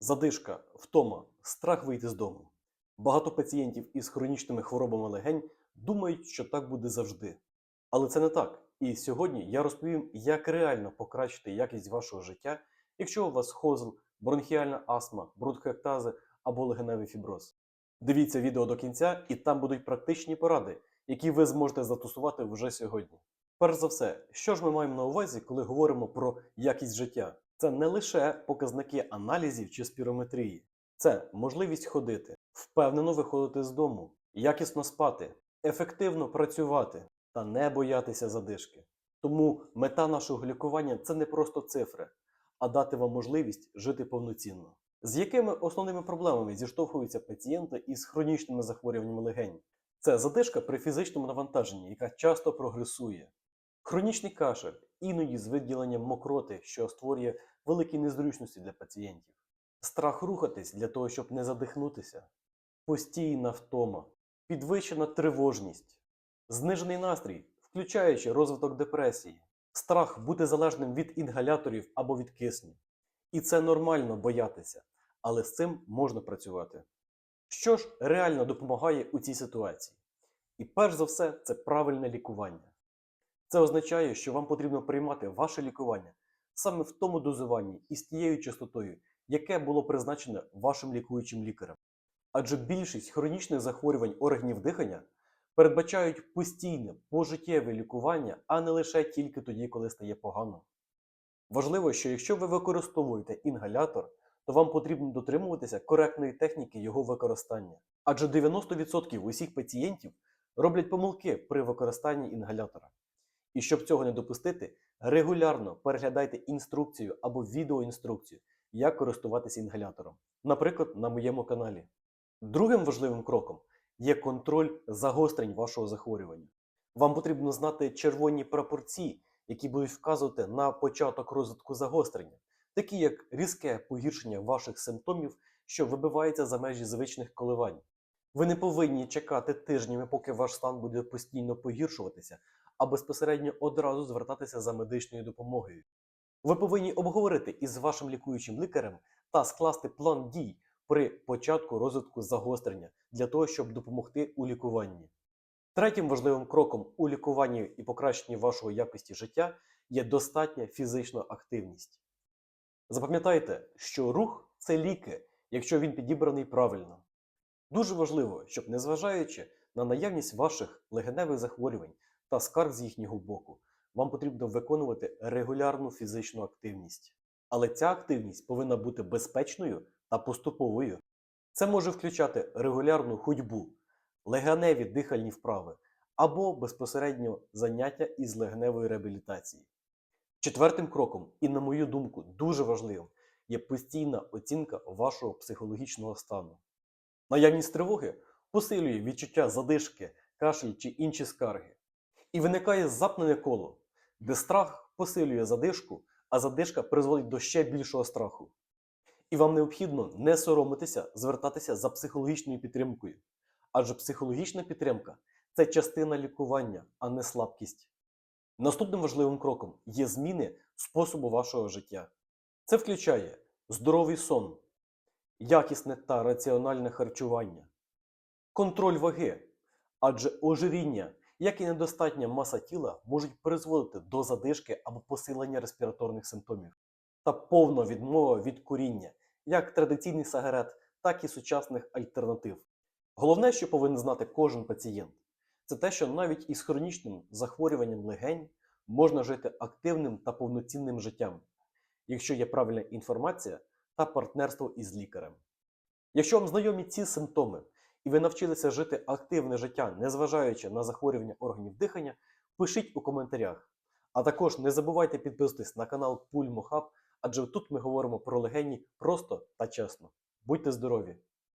Задишка, втома, страх вийти з дому. Багато пацієнтів із хронічними хворобами легень думають, що так буде завжди. Але це не так. І сьогодні я розповім, як реально покращити якість вашого життя, якщо у вас хозл, бронхіальна астма, бронхоектази або легеневий фіброз. Дивіться відео до кінця, і там будуть практичні поради, які ви зможете застосувати вже сьогодні. Перш за все, що ж ми маємо на увазі, коли говоримо про якість життя? Це не лише показники аналізів чи спірометрії, це можливість ходити, впевнено виходити з дому, якісно спати, ефективно працювати та не боятися задишки. Тому мета нашого лікування це не просто цифри, а дати вам можливість жити повноцінно. З якими основними проблемами зіштовхуються пацієнти із хронічними захворюваннями легень? Це задишка при фізичному навантаженні, яка часто прогресує. Хронічний кашель, іноді з виділенням мокроти, що створює великі незручності для пацієнтів. Страх рухатись для того, щоб не задихнутися, постійна втома, підвищена тривожність, знижений настрій, включаючи розвиток депресії, страх бути залежним від інгаляторів або від кисню. І це нормально боятися, але з цим можна працювати. Що ж реально допомагає у цій ситуації? І перш за все, це правильне лікування. Це означає, що вам потрібно приймати ваше лікування саме в тому дозуванні і з тією частотою, яке було призначене вашим лікуючим лікарем. Адже більшість хронічних захворювань органів дихання передбачають постійне пожиттєве лікування, а не лише тільки тоді, коли стає погано. Важливо, що якщо ви використовуєте інгалятор, то вам потрібно дотримуватися коректної техніки його використання. Адже 90% усіх пацієнтів роблять помилки при використанні інгалятора. І щоб цього не допустити, регулярно переглядайте інструкцію або відеоінструкцію, як користуватися інгалятором, наприклад, на моєму каналі. Другим важливим кроком є контроль загострень вашого захворювання. Вам потрібно знати червоні прапорці, які будуть вказувати на початок розвитку загострення, такі як різке погіршення ваших симптомів, що вибивається за межі звичних коливань. Ви не повинні чекати тижнями, поки ваш стан буде постійно погіршуватися, а безпосередньо одразу звертатися за медичною допомогою. Ви повинні обговорити із вашим лікуючим лікарем та скласти план дій при початку розвитку загострення для того, щоб допомогти у лікуванні. Третім важливим кроком у лікуванні і покращенні вашої якості життя є достатня фізична активність. Запам'ятайте, що рух це ліки, якщо він підібраний правильно. Дуже важливо, щоб незважаючи на наявність ваших легеневих захворювань та скарг з їхнього боку, вам потрібно виконувати регулярну фізичну активність. Але ця активність повинна бути безпечною та поступовою. Це може включати регулярну ходьбу, легеневі дихальні вправи або безпосередньо заняття із легеневої реабілітації. Четвертим кроком, і на мою думку, дуже важливим, є постійна оцінка вашого психологічного стану. Наявність тривоги посилює відчуття задишки, кашель чи інші скарги. І виникає запнене коло, де страх посилює задишку, а задишка призводить до ще більшого страху. І вам необхідно не соромитися, звертатися за психологічною підтримкою. Адже психологічна підтримка це частина лікування, а не слабкість. Наступним важливим кроком є зміни способу вашого життя. Це включає здоровий сон, якісне та раціональне харчування, контроль ваги, адже ожиріння, як і недостатня маса тіла можуть призводити до задишки або посилення респіраторних симптомів, та повна відмова від куріння, як традиційний сигарет, так і сучасних альтернатив. Головне, що повинен знати кожен пацієнт, це те, що навіть із хронічним захворюванням легень можна жити активним та повноцінним життям, якщо є правильна інформація та партнерство із лікарем. Якщо вам знайомі ці симптоми, і ви навчилися жити активне життя, незважаючи на захворювання органів дихання, пишіть у коментарях. А також не забувайте підписатись на канал Пульмохаб, адже тут ми говоримо про легені просто та чесно. Будьте здорові!